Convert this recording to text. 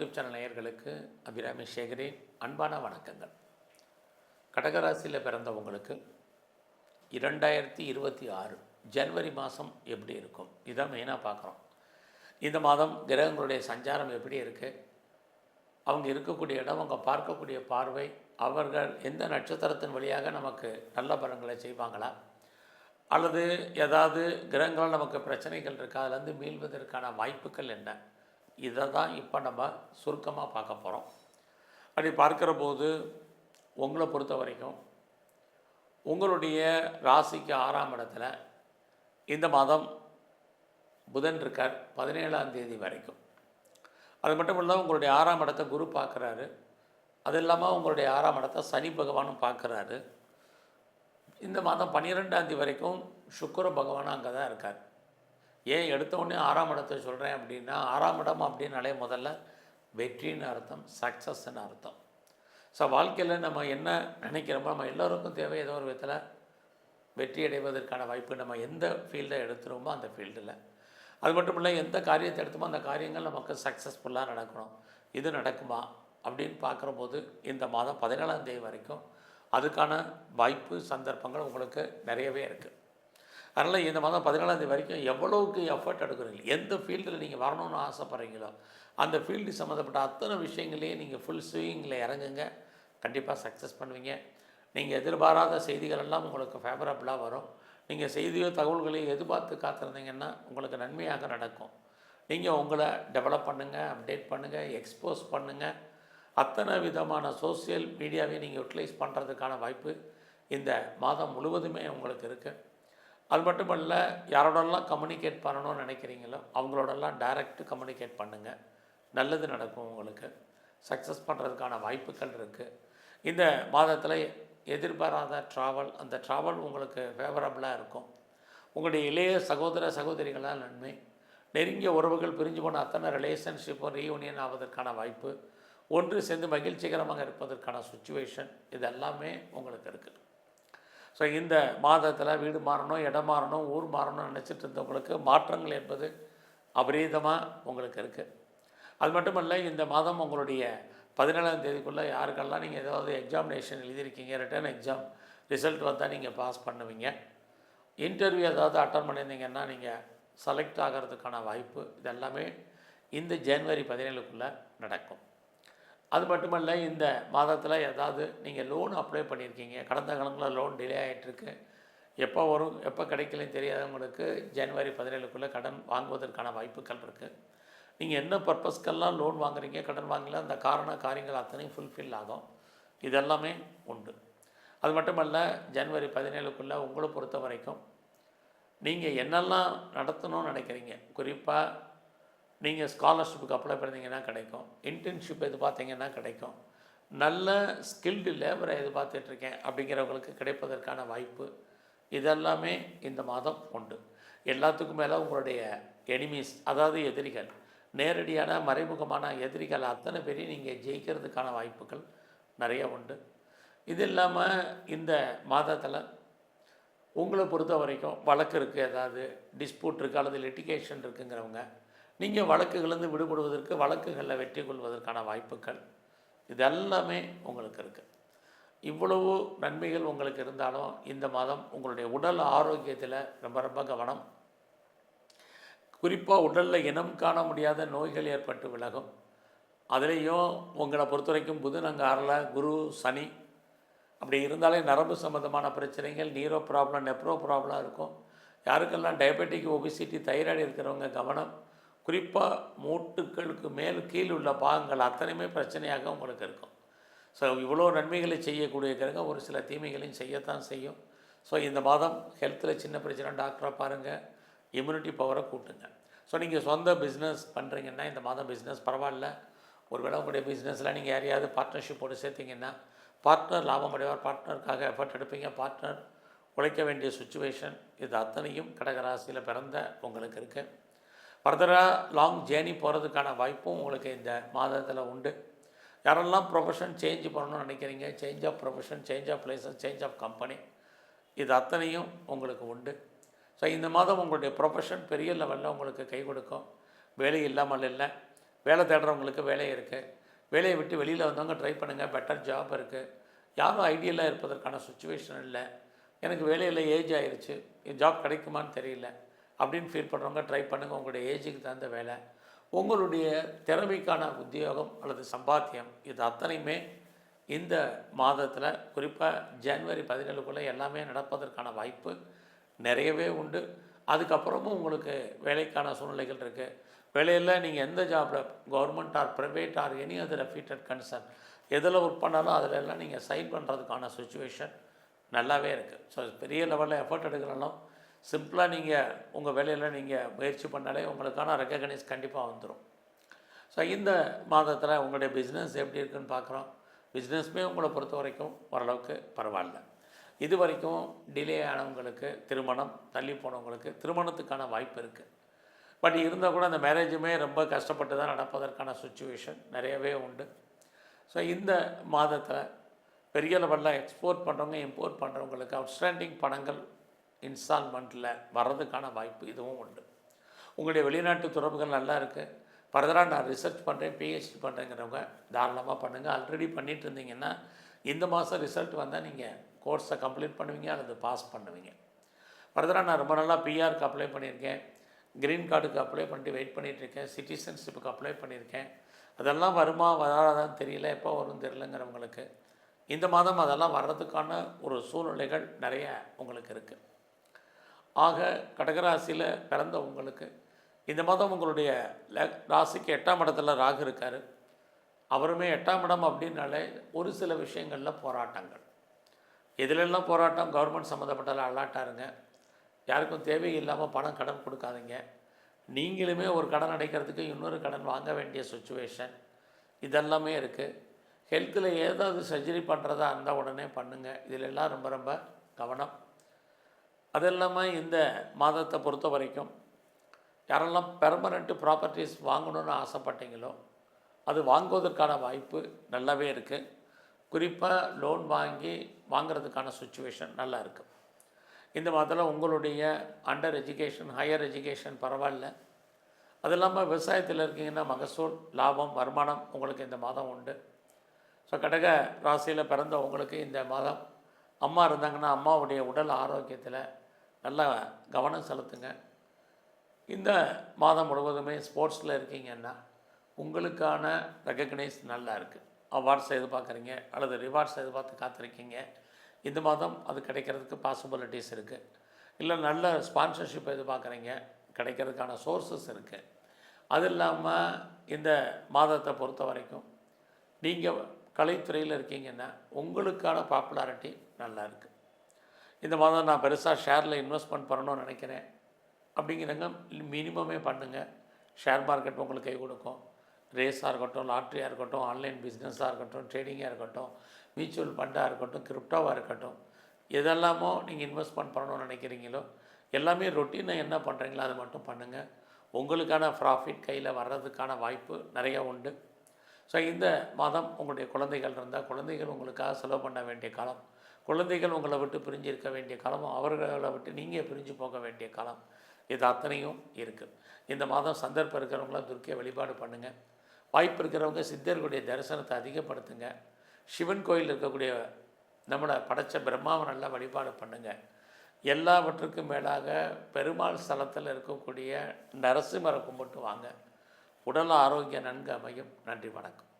YouTube channel நேயர்களுக்கு அபிராமி சேகரின் அன்பான வணக்கங்கள். கடகராசியில் பிறந்தவங்களுக்கு இரண்டாயிரத்தி இருபத்தி ஆறு ஜனவரி மாதம் எப்படி இருக்கும்? இதான் மெயினாக பார்க்குறோம். இந்த மாதம் கிரகங்களுடைய சஞ்சாரம் எப்படி இருக்குது அவங்க இருக்கக்கூடிய இடம் அவங்க பார்க்கக்கூடிய பார்வை அவர்கள் எந்த நட்சத்திரத்தின் வழியாக நமக்கு நல்ல பலன்களை செய்வாங்களா? அல்லது ஏதாவது கிரகங்களால் நமக்கு பிரச்சனைகள் இருக்கா? அதுலேருந்து மீள்வதற்கான வாய்ப்புகள் என்ன? இதை தான் இப்போ நம்ம சுருக்கமாக பார்க்க போகிறோம் அப்படி பார்க்குற போது உங்களை பொறுத்த வரைக்கும் உங்களுடைய ராசிக்கு ஆறாம் இடத்துல இந்த மாதம் புதன் இருக்கார் பதினேழாம் தேதி வரைக்கும். அது மட்டும் இல்லாமல் உங்களுடைய ஆறாம் இடத்தை குரு பார்க்குறாரு. அது இல்லாமல் உங்களுடைய ஆறாம் இடத்தை சனி பகவானும் பார்க்குறாரு. இந்த மாதம் பன்னிரெண்டாம் தேதி வரைக்கும் சுக்கர பகவானும் அங்கே தான் இருக்கார். ஏன் எடுத்த உடனே ஆறாம் இடத்தை சொல்கிறேன் அப்படின்னா ஆறாம் இடம் அப்படின்னாலே முதல்ல வெற்றின்னு அர்த்தம் சக்ஸஸ்ன்னு அர்த்தம். ஸோ வாழ்க்கையில் நம்ம என்ன நினைக்கிறோமோ நம்ம எல்லோருக்கும் தேவை ஏதோ ஒரு விதத்தில் வெற்றி அடைவதற்கான வாய்ப்பு நம்ம எந்த ஃபீல்டை எடுத்துருவோமோ அந்த ஃபீல்டில் அது மட்டும் இல்லை எந்த காரியத்தை எடுத்தோமோ அந்த காரியங்கள் நமக்கு சக்ஸஸ்ஃபுல்லாக நடக்கணும். இது நடக்குமா அப்படின்னு பார்க்குற போது இந்த மாதம் பதினேழாம் தேதி வரைக்கும் அதுக்கான வாய்ப்பு சந்தர்ப்பங்கள் உங்களுக்கு நிறையவே இருக்குது அதனால் இந்த மாதம் பதினேழாம் தேதி வரைக்கும் எவ்வளோவுக்கு எஃபர்ட் எடுக்கிறீங்க? எந்த ஃபீல்டில் நீங்கள் வரணும்னு ஆசைப்பட்றீங்களோ அந்த ஃபீல்டு சம்மந்தப்பட்ட அத்தனை விஷயங்களையும் நீங்கள் ஃபுல் ஸ்விங்கில் இறங்குங்க. கண்டிப்பாக சக்ஸஸ் பண்ணுவீங்க. நீங்கள் எதிர்பாராத செய்திகள் எல்லாம் உங்களுக்கு ஃபேவரபுளாக வரும். நீங்கள் செய்தியோ தகவல்களையோ எதிர்பார்த்து காத்திருந்தீங்கன்னா உங்களுக்கு நன்மையாக நடக்கும். நீங்கள் உங்களை டெவலப் பண்ணுங்கள் அப்டேட் பண்ணுங்கள் எக்ஸ்போஸ் பண்ணுங்கள் அத்தனை விதமான சோசியல் மீடியாவையும் நீங்கள் யூட்டிலைஸ் பண்ணுறதுக்கான வாய்ப்பு இந்த மாதம் முழுவதுமே உங்களுக்கு இருக்குது அது மட்டும் இல்லை யாரோடலாம் கம்யூனிகேட் பண்ணணும்னு நினைக்கிறீங்களோ அவங்களோடலாம் டைரக்ட் கம்யூனிகேட் பண்ணுங்கள் நல்லது நடக்கும் உங்களுக்கு. சக்ஸஸ் பண்ணுறதுக்கான வாய்ப்புகள் இருக்குது இந்த மாதத்தில் எதிர்பாராத ட்ராவல் அந்த ட்ராவல் உங்களுக்கு ஃபேவரபுளாக இருக்கும். உங்களுடைய இளைய சகோதர சகோதரிகளால் நன்மை. நெருங்கிய உறவுகள் பிரிஞ்சு போன அத்தனை ரிலேஷன்ஷிப்பும் ரீயூனியன் ஆவதற்கான வாய்ப்பு. ஒன்று சேர்ந்து மகிழ்ச்சிகரமாக இருப்பதற்கான சுச்சுவேஷன் இது எல்லாமே உங்களுக்கு இருக்குது ஸோ இந்த மாதத்தில் வீடு மாறணும் இடம் மாறணும் ஊர் மாறணும்னு நினச்சிட்டு இருந்தவங்களுக்கு மாற்றங்கள் என்பது அபரீதமாக உங்களுக்கு இருக்குது அது மட்டும் இல்லை இந்த மாதம் உங்களுடைய பதினேழாம் தேதிக்குள்ளே யாருக்கெல்லாம் நீங்கள் ஏதாவது எக்ஸாமினேஷன் எழுதியிருக்கீங்க ரிட்டர்ன் எக்ஸாம் ரிசல்ட் வந்தால் நீங்கள் பாஸ் பண்ணுவீங்க. இன்டர்வியூ ஏதாவது அட்டன் பண்ணியிருந்தீங்கன்னா நீங்கள் செலக்ட் ஆகிறதுக்கான வாய்ப்பு இதெல்லாமே இந்த ஜனவரி பதினேழுக்குள்ளே நடக்கும். அது மட்டுமல்ல இந்த மாதத்தில் ஏதாவது நீங்கள் லோன் அப்ளை பண்ணியிருக்கீங்க கடந்த காலங்களில் லோன் டிலே ஆகிட்டுருக்கு எப்போ வரும் எப்போ கிடைக்கலன்னு தெரியாதவங்களுக்கு ஜனவரி பதினேழுக்குள்ளே கடன் வாங்குவதற்கான வாய்ப்புகள் இருக்குது நீங்கள் என்ன பர்பஸ்க்கெல்லாம் லோன் வாங்குறீங்க கடன் வாங்கல அந்த காரண காரியங்கள் அத்தனையும் ஃபுல்ஃபில் ஆகும். இதெல்லாமே உண்டு. அது மட்டுமல்ல ஜனவரி பதினேழுக்குள்ளே உங்களை பொறுத்த வரைக்கும் நீங்கள் என்னெல்லாம் நடத்தணும்னு நினைக்கிறீங்க? குறிப்பாக நீங்கள் ஸ்காலர்ஷிப்புக்கு அப்ளை பண்ணிங்கன்னா கிடைக்கும். இன்டர்ன்ஷிப் எதிர்பார்த்தீங்கன்னா கிடைக்கும். நல்ல ஸ்கில்டு லேபரை பார்த்துட்ருக்கேன் அப்படிங்கிறவங்களுக்கு கிடைப்பதற்கான வாய்ப்பு. இதெல்லாமே இந்த மாதம் உண்டு. எல்லாத்துக்கும் மேலே உங்களுடைய எனிமீஸ் அதாவது எதிரிகள் நேரடியான மறைமுகமான எதிரிகள் அத்தனை பேரையும் நீங்கள் ஜெயிக்கிறதுக்கான வாய்ப்புகள் நிறைய உண்டு. இது இல்லாமல் இந்த மாதத்தில் உங்களை பொறுத்த வரைக்கும் வழக்கு இருக்குது ஏதாவது டிஸ்பியூட் இருக்குது அல்லது லிட்டிகேஷன் இருக்குங்கிறவங்க நீங்கள் வழக்குகளிலிருந்து விடுபடுவதற்கு வழக்குகளில் வெற்றி கொள்வதற்கான வாய்ப்புகள் இதெல்லாமே உங்களுக்கு இருக்குது இவ்வளவு நன்மைகள் உங்களுக்கு இருந்தாலும் இந்த மாதம் உங்களுடைய உடல் ஆரோக்கியத்தில் ரொம்ப ரொம்ப கவனம். குறிப்பாக உடலில் இனம் காண முடியாத நோய்கள் ஏற்பட்டு விலகும். அதுலேயும் உங்களை பொறுத்த வரைக்கும் புதன் அங்கே அறல குரு சனி அப்படி இருந்தாலே நரம்பு சம்மந்தமான பிரச்சனைகள் நீரோ ப்ராப்ளம் நெப்ரோ ப்ராப்ளம் இருக்கும். யாருக்கெல்லாம் டயபெட்டிக் ஒபிசிட்டி தைராய்டு இருக்கிறவங்க கவனம் குறிப்பாக மூட்டுக்களுக்கு மேல் கீழ் உள்ள பாகங்கள் அத்தனையுமே பிரச்சனையாக உங்களுக்கு இருக்கும். ஸோ இவ்வளோ நன்மைகளை செய்யக்கூடிய கிரகம் ஒரு சில தீமைகளையும் செய்யத்தான் செய்யும். ஸோ இந்த மாதம் ஹெல்த்தில் சின்ன பிரச்சனை டாக்டரை பாருங்கள் இம்யூனிட்டி பவரை கூட்டுங்க. ஸோ நீங்கள் சொந்த பிஸ்னஸ் பண்ணுறீங்கன்னா இந்த மாதம் பிஸ்னஸ் பரவாயில்ல. ஒரு வேளை உங்களுடைய பிஸ்னஸில் நீங்கள் யாரையாவது பார்ட்னர்ஷிப் போட்டு சேர்த்திங்கன்னா பார்ட்னர் லாபம் அடைவார் பார்ட்னருக்காக எஃபர்ட் எடுப்பீங்க பார்ட்னர் உழைக்க வேண்டிய சுச்சுவேஷன் இது அத்தனையும் கடகராசியில் பிறந்த உங்களுக்கு இருக்குது ஃபர்தராக லாங் ஜேர்னி போகிறதுக்கான வாய்ப்பும் உங்களுக்கு இந்த மாதத்தில் உண்டு. யாரெல்லாம் ப்ரொஃபஷன் சேஞ்ச் பண்ணணும்னு நினைக்கிறீங்க change of profession change of places change of company இது அத்தனையும் உங்களுக்கு உண்டு. ஸோ இந்த மாதம் உங்களுடைய ப்ரொஃபஷன் பெரிய லெவலில் உங்களுக்கு கை கொடுக்கும். வேலை இல்லாமல் இல்லை. வேலை தேடுறவங்களுக்கு வேலை இருக்குது வேலையை விட்டு வெளியில் வந்தவங்க ட்ரை பண்ணுங்கள் பெட்டர் ஜாப் இருக்குது யாரும் ஐடியலாக இருப்பதற்கான சுச்சுவேஷன் இல்லை. எனக்கு வேலையில் ஏஜ் ஆயிருச்சு. ஜாப் கிடைக்குமான்னு தெரியல. அப்படின்னு ஃபீல் பண்ணுறவங்க ட்ரை பண்ணுங்கள் உங்களுடைய ஏஜுக்கு தகுந்த வேலை. உங்களுடைய திறமைக்கான உத்தியோகம் அல்லது சம்பாத்தியம் இது அத்தனையுமே இந்த மாதத்தில் குறிப்பாக ஜனவரி பதினேழுக்குள்ளே எல்லாமே நடப்பதற்கான வாய்ப்பு நிறையவே உண்டு. அதுக்கப்புறமும் உங்களுக்கு வேலைக்கான சூழ்நிலைகள் இருக்குது வேலையில் நீங்கள் எந்த ஜாபில் government or private or any other affected concern எதில் ஒர்க் பண்ணாலும் அதில் எல்லாம் நீங்கள் சைன் பண்ணுறதுக்கான சுச்சுவேஷன் நல்லாவே இருக்குது ஸோ பெரிய லெவலில் எஃபர்ட் எடுக்கிறனாலும் சிம்பிளாக நீங்கள் உங்கள் வேலையில் நீங்கள் முயற்சி பண்ணாலே உங்களுக்கான ரெக்கக்னைஸ் கண்டிப்பாக வந்துடும் ஸோ இந்த மாதத்தில் உங்களுடைய பிஸ்னஸ் எப்படி இருக்குன்னு பார்க்குறோம். பிஸ்னஸ்மே உங்களை பொறுத்த வரைக்கும் ஓரளவுக்கு பரவாயில்ல. இது வரைக்கும் டிலே ஆனவங்களுக்கு திருமணம் தள்ளி போனவங்களுக்கு திருமணத்துக்கான வாய்ப்பு இருக்குது பட் இருந்தால் கூட அந்த மேரேஜுமே ரொம்ப கஷ்டப்பட்டு தான் நடப்பதற்கான சுச்சுவேஷன் நிறையவே உண்டு. ஸோ இந்த மாதத்தில் பெரிய லெவலில் எக்ஸ்போர்ட் பண்ணுறவங்க இம்போர்ட் பண்ணுறவங்களுக்கு அவுட்ஸ்டாண்டிங் பணங்கள் இன்ஸ்டால்மெண்ட்டில் வர்றதுக்கான வாய்ப்பு இதுவும் உண்டு. உங்களுடைய வெளிநாட்டு தொடர்புகள் நல்லா இருக்குது ஃபர்தராக நான் ரிசர்ச் பண்ணுறேன் பிஹெச்டி பண்ணுறேங்கிறவங்க தாராளமாக பண்ணுங்கள் ஆல்ரெடி பண்ணிட்டு இருந்தீங்கன்னா இந்த மாதம் ரிசல்ட் வந்தால் நீங்கள் கோர்ஸை கம்ப்ளீட் பண்ணுவீங்க அல்லது பாஸ் பண்ணுவீங்க. ஃபர்தராக நான் ரொம்ப நாளாக பிஆருக்கு அப்ளை பண்ணியிருக்கேன். க்ரீன் கார்டுக்கு அப்ளை பண்ணிட்டு வெயிட் பண்ணிகிட்ருக்கேன் சிட்டிசன்ஷிப்புக்கு அப்ளை பண்ணியிருக்கேன். அதெல்லாம் வருமா வராதான்னு தெரியல. எப்போ வரும் தெரியலங்கிறவங்களுக்கு இந்த மாதம் அதெல்லாம் வர்றதுக்கான ஒரு சூழ்நிலைகள் நிறைய உங்களுக்கு இருக்குது ஆக கடகராசியில் பிறந்த உங்களுக்கு இந்த மாதம் உங்களுடைய ல- ராசிக்கு எட்டாம் இடத்துல ராகு இருக்கார். அவருமே எட்டாம் இடம் அப்படின்னாலே ஒரு சில விஷயங்களில் போராட்டங்கள். எதிலெல்லாம் போராட்டம்? கவர்மெண்ட் சம்மந்தப்பட்டதில் அல்லாட்டாருங்க யாருக்கும் தேவையில்லாமல் பணம் கடன் கொடுக்காதீங்க. நீங்களுமே ஒரு கடன் அடைக்கிறதுக்கு இன்னொரு கடன் வாங்க வேண்டிய சுச்சுவேஷன் இதெல்லாமே இருக்குது ஹெல்த்தில் ஏதாவது சர்ஜரி பண்ணுறதா இருந்தால் உடனே பண்ணுங்கள் இதில் எல்லாம் ரொம்ப ரொம்ப கவனம். அது இல்லாமல் இந்த மாதத்தை பொறுத்த வரைக்கும் யாரெல்லாம் பெர்மனண்ட்டு ப்ராப்பர்ட்டிஸ் வாங்கணும்னு ஆசைப்பட்டீங்களோ அது வாங்குவதற்கான வாய்ப்பு நல்லாவே இருக்குது குறிப்பாக லோன் வாங்கி வாங்கிறதுக்கான சுச்சுவேஷன் நல்லா இருக்குது இந்த மாதத்தில் உங்களுடைய அண்டர் எஜுகேஷன் ஹையர் எஜுகேஷன் பரவாயில்ல. அது இல்லாமல் விவசாயத்தில் இருக்கீங்கன்னா மகசூல் லாபம் வருமானம் உங்களுக்கு இந்த மாதம் உண்டு. ஸோ கடக ராசியில் பிறந்தவங்களுக்கு இந்த மாதம் அம்மா இருந்தாங்கன்னா அம்மாவுடைய உடல் ஆரோக்கியத்தில் நல்லா கவனம் செலுத்துங்க. இந்த மாதம் முழுவதுமே ஸ்போர்ட்ஸில் இருக்கீங்கன்னா உங்களுக்கான ரெக்கக்னைஸ் நல்லா இருக்குது அவார்ட்ஸ் எதிர்பார்க்குறீங்க அல்லது ரிவார்ட்ஸ் எதிர்பார்த்து காத்திருக்கீங்க. இந்த மாதம் அது கிடைக்கிறதுக்கு பாசிபிலிட்டிஸ் இருக்குது இல்லை நல்ல ஸ்பான்சர்ஷிப் எதிர்பார்க்குறீங்க கிடைக்கிறதுக்கான சோர்சஸ் இருக்குது அது இல்லாமல் இந்த மாதத்தை பொறுத்த வரைக்கும் நீங்கள் கலைத்துறையில் இருக்கீங்கன்னா உங்களுக்கான பாப்புலாரிட்டி நல்லா இருக்குது இந்த மாதம் நான் பெருசாக ஷேரில் இன்வெஸ்ட்மெண்ட் பண்ணணும்னு நினைக்கிறேன். அப்படிங்கிறவங்க மினிமமே பண்ணுங்கள் ஷேர் மார்க்கெட் உங்களுக்கு கை கொடுக்கும். ரேஸாக இருக்கட்டும் லாட்ரியாக இருக்கட்டும் ஆன்லைன் பிஸ்னஸாக இருக்கட்டும் ட்ரேடிங்காக இருக்கட்டும் மியூச்சுவல் ஃபண்டாக இருக்கட்டும் கிரிப்டோவாக இருக்கட்டும் எதெல்லாமோ நீங்கள் இன்வெஸ்ட்மெண்ட் பண்ணணும்னு நினைக்கிறீங்களோ எல்லாமே ரொட்டீனை என்ன பண்ணுறீங்களோ அதை மட்டும் பண்ணுங்கள் உங்களுக்கான ப்ராஃபிட் கையில் வர்றதுக்கான வாய்ப்பு நிறைய உண்டு. ஸோ இந்த மாதம் உங்களுடைய குழந்தைகள் இருந்தால் குழந்தைகள் உங்களுக்காக செலவு பண்ண வேண்டிய காலம் குழந்தைகள் உங்களை விட்டு பிரிஞ்சு இருக்க வேண்டிய காலமும் அவர்களை விட்டு நீங்கள் பிரிஞ்சு போக வேண்டிய காலம். இது அத்தனையும் இருக்குது இந்த மாதம் சந்தர்ப்பம் இருக்கிறவங்களாம் துர்க்கையை வழிபாடு பண்ணுங்கள் வாய்ப்பு இருக்கிறவங்க சித்தர்களுடைய தரிசனத்தை அதிகப்படுத்துங்க. சிவன் கோயில் இருக்கக்கூடிய நம்மளை படைச்ச பிரம்மாவை நல்லா வழிபாடு பண்ணுங்கள் எல்லாவற்றுக்கும் மேலாக பெருமாள் ஸ்தலத்தில் இருக்கக்கூடிய நரசிம்மரை கும்பிட்டு வாங்க. உடல் ஆரோக்கியம் நன்கு அமையும். நன்றி வணக்கம்.